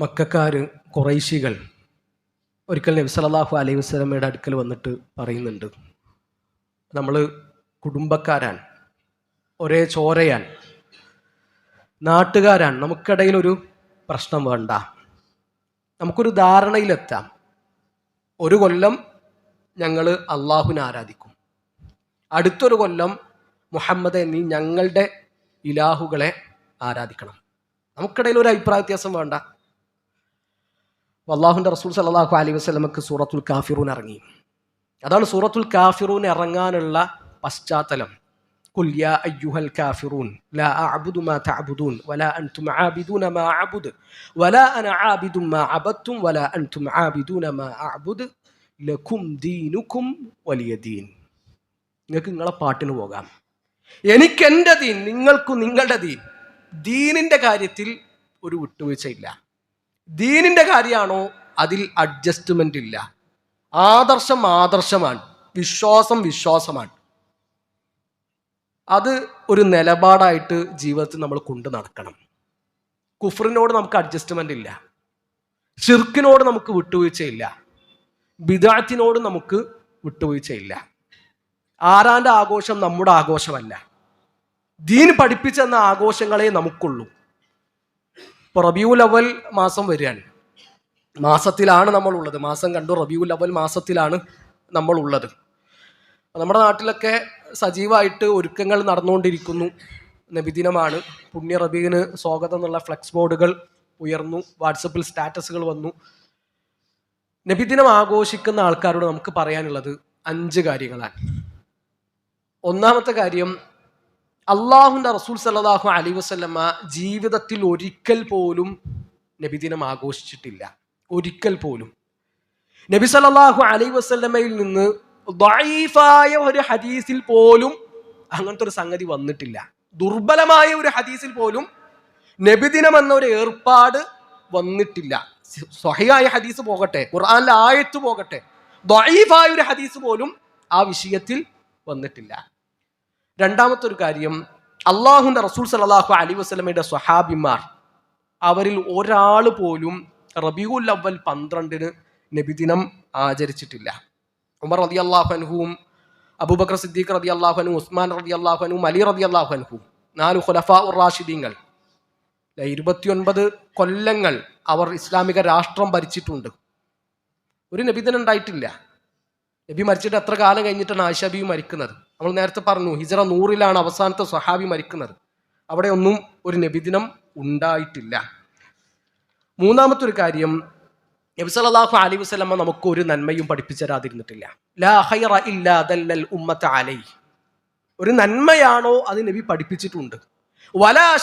മക്കാർ കുറൈശികൾ ഒരിക്കൽ നബി സലാഹു അലൈഹി വസ്ലമയുടെ അടുക്കൽ വന്നിട്ട് പറയുന്നുണ്ട്. നമ്മൾ കുടുംബക്കാരാണ് ഒരേ ചോരയാണ്. നാട്ടുകാരാണ് നമുക്കിടയിൽ ഒരു പ്രശ്നം വേണ്ട. നമുക്കൊരു ധാരണയിലെത്താം ഒരു കൊല്ലം ഞങ്ങൾ അള്ളാഹുവിനെ ആരാധിക്കും. അടുത്തൊരു കൊല്ലം മുഹമ്മദ് എന്നീ ഞങ്ങളുടെ ഇലാഹുകളെ ആരാധിക്കണം. നമുക്കിടയിൽ ഒരു അഭിപ്രായ വ്യത്യാസം വേണ്ട. അള്ളാഹുൻ്റെ റസൂൽ സല്ലാഹു അലൈഹി വസ്ലമക്ക് സൂറത്തുൽ കാഫിറൂൻ ഇറങ്ങി അതാണ് സൂറത്തുൽ കാഫിറൂൻ ഇറങ്ങാനുള്ള പശ്ചാത്തലം قل يا أيها الكافرون لا أعبد ما تعبدون ولا أنتم عابدون ما أعبد ولا أنا عابد ما عبدتم ولا أنتم عابدون ما أعبد لكم دينكم ولي دين നിങ്ങൾക്ക് നിങ്ങളെ പാട്ടിന് പോകാം എനിക്ക് എൻ്റെ ദീൻ നിങ്ങൾക്കും നിങ്ങളുടെ ദീൻ ദീനിൻ്റെ കാര്യത്തിൽ ഒരു വിട്ടുവീഴ്ചയില്ല ദീനിന്റെ കാര്യമാണോ അതിൽ അഡ്ജസ്റ്റ്മെന്റ് ഇല്ല. ആദർശം ആദർശമാണ്. വിശ്വാസം വിശ്വാസമാണ്. അത് ഒരു നിലപാടായിട്ട് ജീവിതത്തിൽ നമ്മൾ കൊണ്ട് നടക്കണം. കുഫറിനോട് നമുക്ക് അഡ്ജസ്റ്റ്മെന്റ് ഇല്ല. ഷിർക്കിനോട് നമുക്ക് വിട്ടുവീഴ്ചയില്ല ബിദാത്തിനോട് നമുക്ക് വിട്ടുവീഴ്ചയില്ല ആരാന്റെ ആഘോഷം നമ്മുടെ ആഘോഷമല്ല. ദീൻ പഠിപ്പിച്ചെന്ന ആഘോഷങ്ങളെ നമുക്കുള്ളൂ. ഇപ്പോൾ റബിയുൽ അവൽ മാസം വരികയാണ്. മാസത്തിലാണ് നമ്മൾ ഉള്ളത് മാസം കണ്ടു റബിയുൽ അവൽ മാസത്തിലാണ് നമ്മൾ ഉള്ളത് നമ്മുടെ നാട്ടിലൊക്കെ സജീവമായിട്ട് ഒരുക്കങ്ങൾ നടന്നുകൊണ്ടിരിക്കുന്നു. നബിദിനമാണ്. പുണ്യ റബീന് സ്വാഗതം എന്നുള്ള ഫ്ലെക്സ് ബോർഡുകൾ ഉയർന്നു. വാട്സപ്പിൽ സ്റ്റാറ്റസുകൾ വന്നു. നബിദിനം ആഘോഷിക്കുന്ന ആൾക്കാരോട് നമുക്ക് പറയാനുള്ളത് അഞ്ച് കാര്യങ്ങളാണ്. ഒന്നാമത്തെ കാര്യം അള്ളാഹുന്റെ റസൂൽ സല്ലാഹു അലൈ വസ്ലമ്മ ജീവിതത്തിൽ ഒരിക്കൽ പോലും നബിദിനം ആഘോഷിച്ചിട്ടില്ല. ഒരിക്കൽ പോലും. നബി സല്ലല്ലാഹു അലൈ വസ്ലമയിൽ നിന്ന് ദഈഫായ ഒരു ഹദീസിൽ പോലും അങ്ങനത്തെ ഒരു സംഗതി വന്നിട്ടില്ല. ദുർബലമായ ഒരു ഹദീസിൽ പോലും നബിദിനം എന്ന ഒരു ഏർപ്പാട് വന്നിട്ടില്ല. സ്വഹിയായ ഹദീസ് പോകട്ടെ ഖുർആാനിലെ ആയത്ത് പോകട്ടെ ദഈഫായ ഒരു ഹദീസ് പോലും ആ വിഷയത്തിൽ വന്നിട്ടില്ല. രണ്ടാമത്തെ ഒരു കാര്യം അള്ളാഹുന്റെ റസൂൽ സലാഹു അലി വസ്ലമയുടെ സ്വഹാബിമാർ അവരിൽ ഒരാൾ പോലും റബിയുൽ അവൽ പന്ത്രണ്ടിന് നബിദിനം ആചരിച്ചിട്ടില്ല. ഉമർ റതി അള്ളാഹുഅൻഹുവും അബൂബക്കർ സിദ്ദീഖ് റതി അള്ളാഹുനും ഉസ്മാൻ റതി അള്ളാഹുനും അലി റതി അള്ളാഹുഅൻഹും നാല് ഖുലഫ ഉർ റാഷിദീങ്ങൾ ഇരുപത്തിയൊൻപത് കൊല്ലങ്ങൾ അവർ ഇസ്ലാമിക രാഷ്ട്രം ഭരിച്ചിട്ടുണ്ട്. ഒരു നബിദിനം ഉണ്ടായിട്ടില്ല. നബി മരിച്ചിട്ട് എത്ര കാലം കഴിഞ്ഞിട്ടാണ് ആയിഷബി മരിക്കുന്നത്? നമ്മൾ നേരത്തെ പറഞ്ഞു ഹിജറ നൂറിലാണ് അവസാനത്തെ സ്വഹാബി മരിക്കുന്നത്. അവിടെ ഒന്നും ഒരു നബിദിനം ഉണ്ടായിട്ടില്ല. മൂന്നാമത്തെ ഒരു കാര്യം നബി സല്ലല്ലാഹു അലൈഹി വസല്ലമ നമുക്ക് ഒരു നന്മയും പഠിപ്പിച്ചു തരാതിരുന്നിട്ടില്ല ലാ ഹൈറ ഇല്ലാ ദല്ലൽ ഉമ്മത അലൈ ഒരു നന്മയാണോ അത് നബി പഠിപ്പിച്ചിട്ടുണ്ട്? വലാ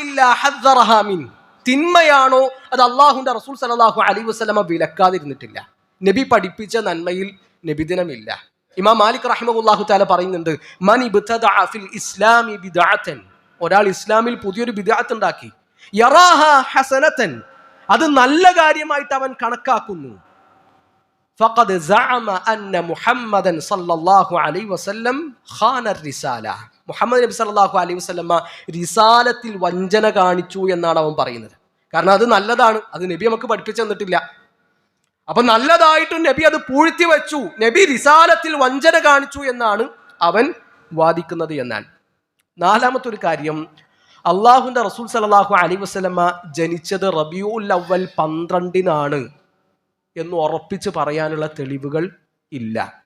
ഇല്ലാ മിൻ. തിന്മയാണോ അത് അള്ളാഹുന്റെ റസൂൽ സല്ലല്ലാഹു അലൈഹി വസ്ലമ വിലക്കാതിരുന്നിട്ടില്ല. നബി പഠിപ്പിച്ച നന്മയിൽ നബിദിനമില്ല. ഇമാം മാലിക് റഹിമഹുല്ലാഹു താല പറയുന്നുണ്ട് മൻ ഫിൽ ഇസ്ലാമി ബിദാത്തൻ ഒരാൾ ഇസ്ലാമിൽ പുതിയൊരു ബിദാത്ത് ഉണ്ടാക്കി യറാഹ ഹസനതൻ അത് നല്ല കാര്യമായിട്ട് അവൻ കണക്കാക്കുന്നു. ഫഖദ് സഅമ അന്ന മുഹമ്മദൻ സല്ലല്ലാഹു അലൈഹി വസല്ലം ഖാന റിസാല. മുഹമ്മദ് നബി സല്ലല്ലാഹു അലൈഹി വസല്ലമ റിസാലത്തിൽ വഞ്ചന കാണിച്ചു എന്നാണ് അവൻ പറയുന്നത്. കാരണം അത് നല്ലതാണ്. അത് നബി നമുക്ക് പഠിപ്പിച്ചു തന്നിട്ടില്ല. അപ്പൊ നല്ലതായിട്ടും നബി അത് പൂഴ്ത്തി വെച്ചു. നബി റിസാലത്തിൽ വഞ്ചന കാണിച്ചു എന്നാണ് അവൻ വാദിക്കുന്നത് എന്നാൽ നാലാമത്തെ ഒരു കാര്യം അള്ളാഹുന്റെ റസൂൽ സലാഹു അലി വസ്ലമ ജനിച്ചത് റബിയുൽ അവൽ പന്ത്രണ്ടിനാണ് എന്ന് ഉറപ്പിച്ച് പറയാനുള്ള തെളിവുകൾ ഇല്ല.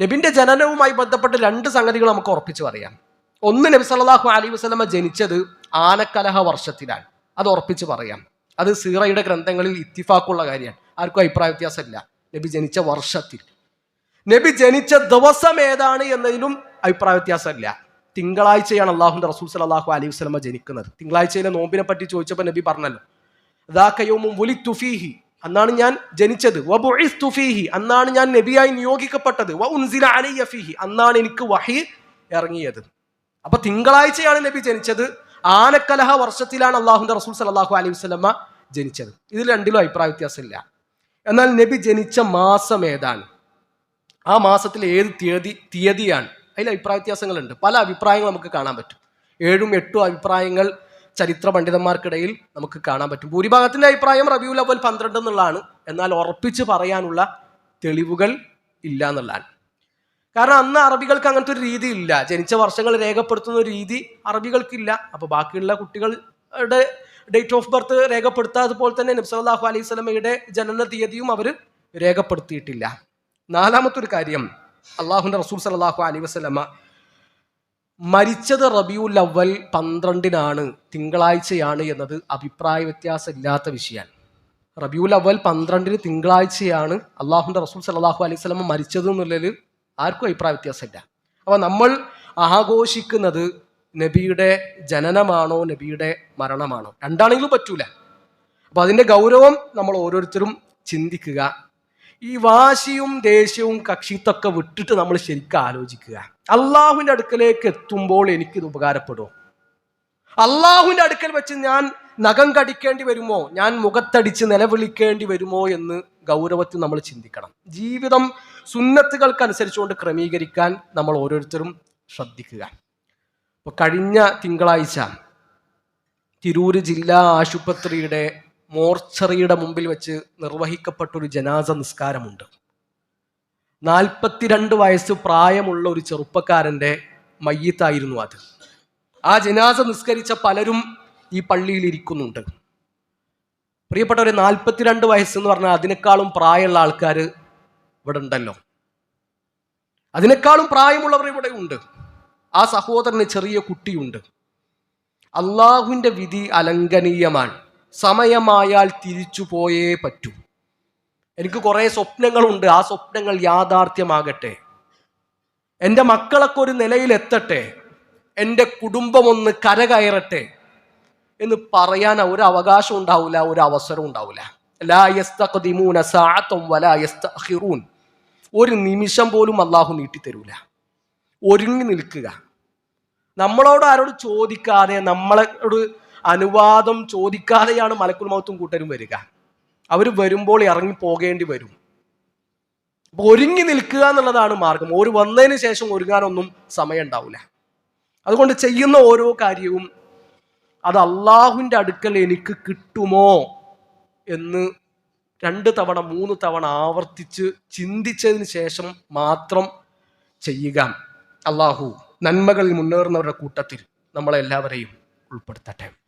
നബിന്റെ ജനനവുമായി ബന്ധപ്പെട്ട് രണ്ട് സംഗതികൾ നമുക്ക് ഉറപ്പിച്ച് പറയാം. ഒന്ന് നബി സല്ലാഹു അലി വസ്ലമ ജനിച്ചത് ആനക്കലഹ വർഷത്തിലാണ്. അത് ഉറപ്പിച്ച് പറയാം. അത് സീറയുടെ ഗ്രന്ഥങ്ങളിൽ ഇത്തിഫാക്കുള്ള കാര്യമാണ്. ആർക്കും അഭിപ്രായ വ്യത്യാസമില്ല. നബി ജനിച്ച വർഷത്തിൽ. നബി ജനിച്ച ദിവസം ഏതാണ് എന്നതിലും അഭിപ്രായ വ്യത്യാസമില്ല. തിങ്കളാഴ്ചയാണ് അള്ളാഹുന്റെ റസൂൽ സലാഹു അലൈഹി വസ്ലമ ജനിക്കുന്നത്. തിങ്കളാഴ്ചയിലെ നോമ്പിനെ പറ്റി ചോദിച്ചപ്പോൾ നബി പറഞ്ഞല്ലോ തുഫീഹി അന്നാണ് ഞാൻ ജനിച്ചത്. തുഫീഹി അന്നാണ് ഞാൻ നബിയായി നിയോഗിക്കപ്പെട്ടത്. അന്നാണ് എനിക്ക് വഹി ഇറങ്ങിയത്. അപ്പൊ തിങ്കളാഴ്ചയാണ് നബി ജനിച്ചത്. ആനക്കലഹ വർഷത്തിലാണ് അള്ളാഹുന്റെ റസൂൽ സലാഹു അലൈഹി വസ്ലമ ജനിച്ചത്. ഇതിൽ രണ്ടിലും അഭിപ്രായ വ്യത്യാസമില്ല. എന്നാൽ നബി ജനിച്ച മാസം ഏതാണ്? ആ മാസത്തിൽ ഏത് തീയതി തീയതിയാണ്? അതിൽ അഭിപ്രായ വ്യത്യാസങ്ങളുണ്ട്. പല അഭിപ്രായങ്ങൾ നമുക്ക് കാണാൻ പറ്റും. ഏഴും എട്ടും അഭിപ്രായങ്ങൾ ചരിത്ര പണ്ഡിതന്മാർക്കിടയിൽ നമുക്ക് കാണാൻ പറ്റും. ഭൂരിഭാഗത്തിന്റെ അഭിപ്രായം റബിയുൽ അവൽ പന്ത്രണ്ട് എന്നുള്ളതാണ്. എന്നാൽ ഉറപ്പിച്ച് പറയാനുള്ള തെളിവുകൾ ഇല്ല എന്നുള്ളതാണ്. കാരണം അന്ന് അറബികൾക്ക് അങ്ങനത്തെ ഒരു രീതി ഇല്ല. ജനിച്ച വർഷങ്ങൾ രേഖപ്പെടുത്തുന്ന ഒരു രീതി അറബികൾക്കില്ല അപ്പോൾ ബാക്കിയുള്ള കുട്ടികളുടെ ഡേറ്റ് ഓഫ് ബർത്ത് രേഖപ്പെടുത്താതുപോലെ തന്നെ നബ്സല്ലാഹു അലൈഹി സ്വലമയുടെ ജനന തീയതിയും അവർ രേഖപ്പെടുത്തിയിട്ടില്ല. നാലാമത്തെ ഒരു കാര്യം അള്ളാഹുന്റെ റസൂൽ സലാഹു അലൈഹി വസ്ലമ മരിച്ചത് റബിയുൽ അവൽ പന്ത്രണ്ടിനാണ് തിങ്കളാഴ്ചയാണ് എന്നത് അഭിപ്രായ വ്യത്യാസമില്ലാത്ത വിഷയമാണ് റബിയുൽ അവൽ പന്ത്രണ്ടിന് തിങ്കളാഴ്ചയാണ് അള്ളാഹുന്റെ റസൂൽ സലാഹു അലൈഹി സ്വലമ മരിച്ചത് എന്നുള്ളതിൽ ആർക്കും അഭിപ്രായ വ്യത്യാസമില്ല. അപ്പോൾ നമ്മൾ ആഘോഷിക്കുന്നത് നബിയുടെ ജനനമാണോ നബിയുടെ മരണമാണോ? രണ്ടാണെങ്കിലും പറ്റൂല. അപ്പൊ അതിന്റെ ഗൗരവം നമ്മൾ ഓരോരുത്തരും ചിന്തിക്കുക. ഈ വാശിയും ദേഷ്യവും കക്ഷിത്തൊക്കെ വിട്ടിട്ട് നമ്മൾ ശരിക്കും ആലോചിക്കുക. അള്ളാഹുവിന്റെ അടുക്കലേക്ക് എത്തുമ്പോൾ എനിക്കിത് ഉപകാരപ്പെടുമോ? അള്ളാഹുവിന്റെ അടുക്കൽ വെച്ച് ഞാൻ നഖം കടിക്കേണ്ടി വരുമോ? ഞാൻ മുഖത്തടിച്ച് നിലവിളിക്കേണ്ടി വരുമോ എന്ന് ഗൗരവത്തിൽ നമ്മൾ ചിന്തിക്കണം. ജീവിതം സുന്നത്തുകൾക്കനുസരിച്ചുകൊണ്ട് ക്രമീകരിക്കാൻ നമ്മൾ ഓരോരുത്തരും ശ്രദ്ധിക്കുക. ഇപ്പൊ കഴിഞ്ഞ തിങ്കളാഴ്ച തിരൂര് ജില്ലാ ആശുപത്രിയുടെ മോർച്ചറിയുടെ മുമ്പിൽ വെച്ച് നിർവഹിക്കപ്പെട്ടൊരു ജനാസ നിസ്കാരമുണ്ട്. നാൽപ്പത്തിരണ്ട് വയസ്സ് പ്രായമുള്ള ഒരു ചെറുപ്പക്കാരന്റെ മയ്യത്തായിരുന്നു അത്. ആ ജനാസ നിസ്കരിച്ച പലരും ഈ പള്ളിയിൽ ഇരിക്കുന്നുണ്ട്. പ്രിയപ്പെട്ട ഒരു നാൽപ്പത്തിരണ്ട് വയസ്സെന്ന് പറഞ്ഞാൽ അതിനേക്കാളും പ്രായമുള്ള ആൾക്കാർ ഇവിടെ ഉണ്ടല്ലോ അതിനേക്കാളും പ്രായമുള്ളവർ ഇവിടെ ഉണ്ട് ആ സഹോദരന് ചെറിയ കുട്ടിയുണ്ട്. അള്ളാഹുവിന്റെ വിധി അലംഘനീയമാണ് സമയമായാൽ തിരിച്ചു പോയേ പറ്റൂ. എനിക്ക് കുറേ സ്വപ്നങ്ങളുണ്ട്. ആ സ്വപ്നങ്ങൾ യാഥാർത്ഥ്യമാകട്ടെ. എന്റെ മക്കളൊക്കെ ഒരു നിലയിലെത്തട്ടെ. എന്റെ കുടുംബം ഒന്ന് കരകയറട്ടെ എന്ന് പറയാൻ ഒരു അവകാശം ഉണ്ടാവില്ല ഒരു അവസരം ഉണ്ടാവില്ല. ഒരു നിമിഷം പോലും അള്ളാഹു നീട്ടിത്തരൂല. ഒരുങ്ങി നിൽക്കുക. നമ്മളോട് ആരോട് ചോദിക്കാതെ നമ്മളോട് അനുവാദം ചോദിക്കാതെയാണ് മലക്കുൽ മൗത്തും കൂട്ടരും വരിക. അവർ വരുമ്പോൾ ഇറങ്ങി പോകേണ്ടി വരും. അപ്പോൾ ഒരുങ്ങി നിൽക്കുക എന്നുള്ളതാണ് മാർഗം. ഒരു വന്നതിന് ശേഷം ഒരുങ്ങാനൊന്നും സമയം ഉണ്ടാവില്ല അതുകൊണ്ട് ചെയ്യുന്ന ഓരോ കാര്യവും അത് അള്ളാഹുവിന്റെ അടുക്കൽ എനിക്ക് കിട്ടുമോ എന്ന് രണ്ട് തവണ മൂന്ന് തവണ ആവർത്തിച്ച് ചിന്തിച്ചതിന് ശേഷം മാത്രം ചെയ്യുക. അള്ളാഹു നന്മകളിൽ മുന്നേറുന്നവരുടെ കൂട്ടത്തിൽ നമ്മളെല്ലാവരെയും ഉൾപ്പെടുത്തട്ടെ.